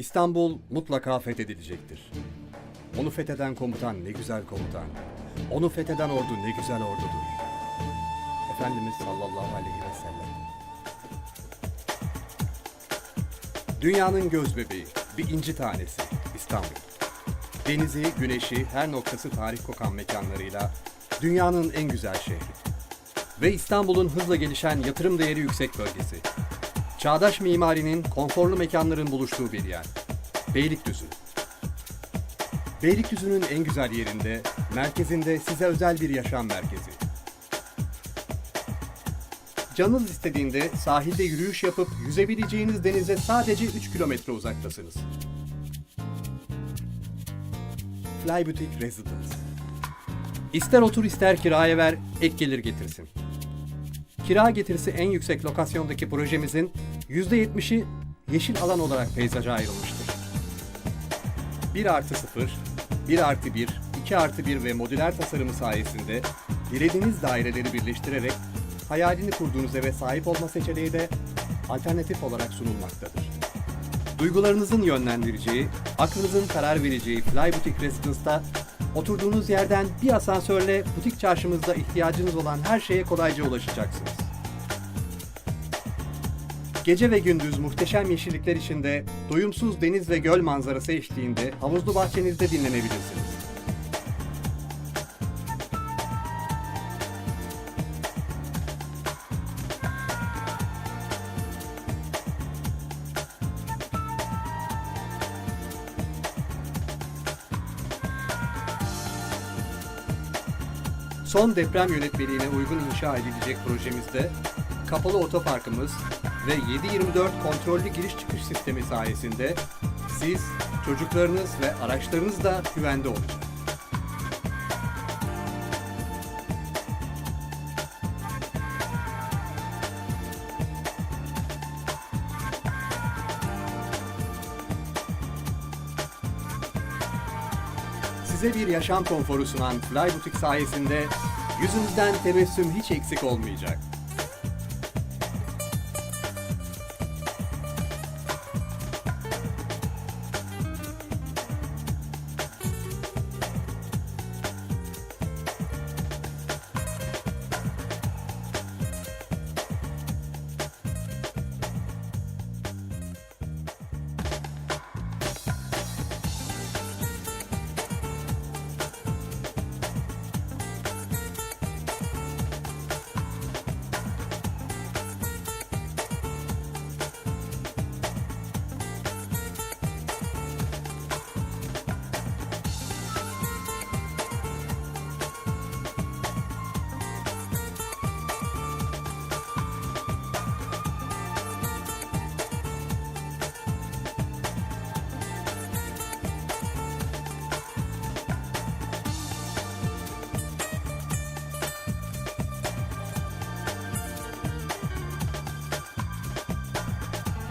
İstanbul mutlaka fethedilecektir. Onu fetheden komutan ne güzel komutan. Onu fetheden ordu ne güzel ordudur. Efendimiz sallallahu aleyhi ve sellem. Dünyanın göz bebeği, bir inci tanesi İstanbul. Denizi, güneşi, her noktası tarih kokan mekanlarıyla dünyanın en güzel şehri. Ve İstanbul'un hızla gelişen yatırım değeri yüksek bölgesi. Çağdaş mimarinin, konforlu mekanların buluştuğu bir yer. Beylikdüzü. Beylikdüzü'nün en güzel yerinde, merkezinde size özel bir yaşam merkezi. Canınız istediğinde sahilde yürüyüş yapıp yüzebileceğiniz denize sadece 3 kilometre uzaktasınız. Fly Boutique Residence. İster otur ister kiraya ver, ek gelir getirsin. Kira getirisi en yüksek lokasyondaki projemizin %70'i yeşil alan olarak peyzaja ayrılmıştır. 1 artı 0, 1 artı 1, 2 artı 1 ve modüler tasarımı sayesinde dilediğiniz daireleri birleştirerek hayalini kurduğunuz eve sahip olma seçeneği de alternatif olarak sunulmaktadır. Duygularınızın yönlendireceği, aklınızın karar vereceği Fly Boutique Residence'da oturduğunuz yerden bir asansörle butik çarşımızda ihtiyacınız olan her şeye kolayca ulaşacaksınız. Gece ve gündüz muhteşem yeşillikler içinde doyumsuz deniz ve göl manzarası eşliğinde havuzlu bahçenizde dinlenebilirsiniz. Son deprem yönetmeliğine uygun inşa edilecek projemizde kapalı otoparkımız ve 7/24 kontrollü giriş çıkış sistemi sayesinde siz, çocuklarınız ve araçlarınız da güvende olacak. Size bir yaşam konforu sunan Fly Boutique sayesinde yüzünüzden tebessüm hiç eksik olmayacak.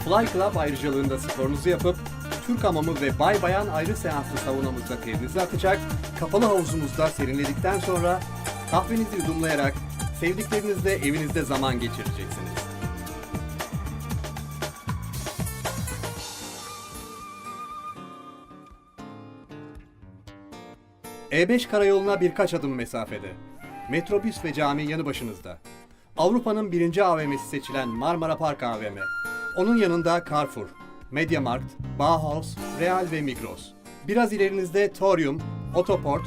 Fly Club ayrıcalığında sporunuzu yapıp Türk hamamı ve bay bayan ayrı seanslı saunamızda terinizi atacak, kapalı havuzumuzda serinledikten sonra kahvenizi yudumlayarak sevdiklerinizle evinizde zaman geçireceksiniz. E5 karayoluna birkaç adım mesafede. Metrobüs ve cami yanı başınızda. Avrupa'nın birinci AVM'si seçilen Marmara Park AVM. Onun yanında Carrefour, Mediamarkt, Bauhaus, Real ve Migros. Biraz ilerinizde Torium, Otoport,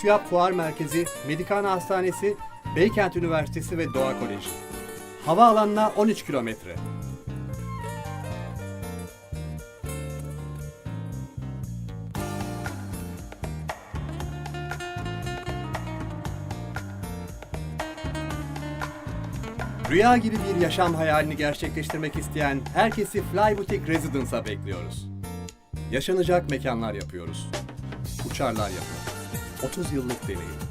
TÜYAP Fuar Merkezi, Medikana Hastanesi, Beykent Üniversitesi ve Doğa Koleji. Havaalanına 13 kilometre. Rüya gibi bir yaşam hayalini gerçekleştirmek isteyen herkesi Fly Boutique Residence'a bekliyoruz. Yaşanacak mekanlar yapıyoruz. Uçarlar yapıyoruz. 30 yıllık deneyim.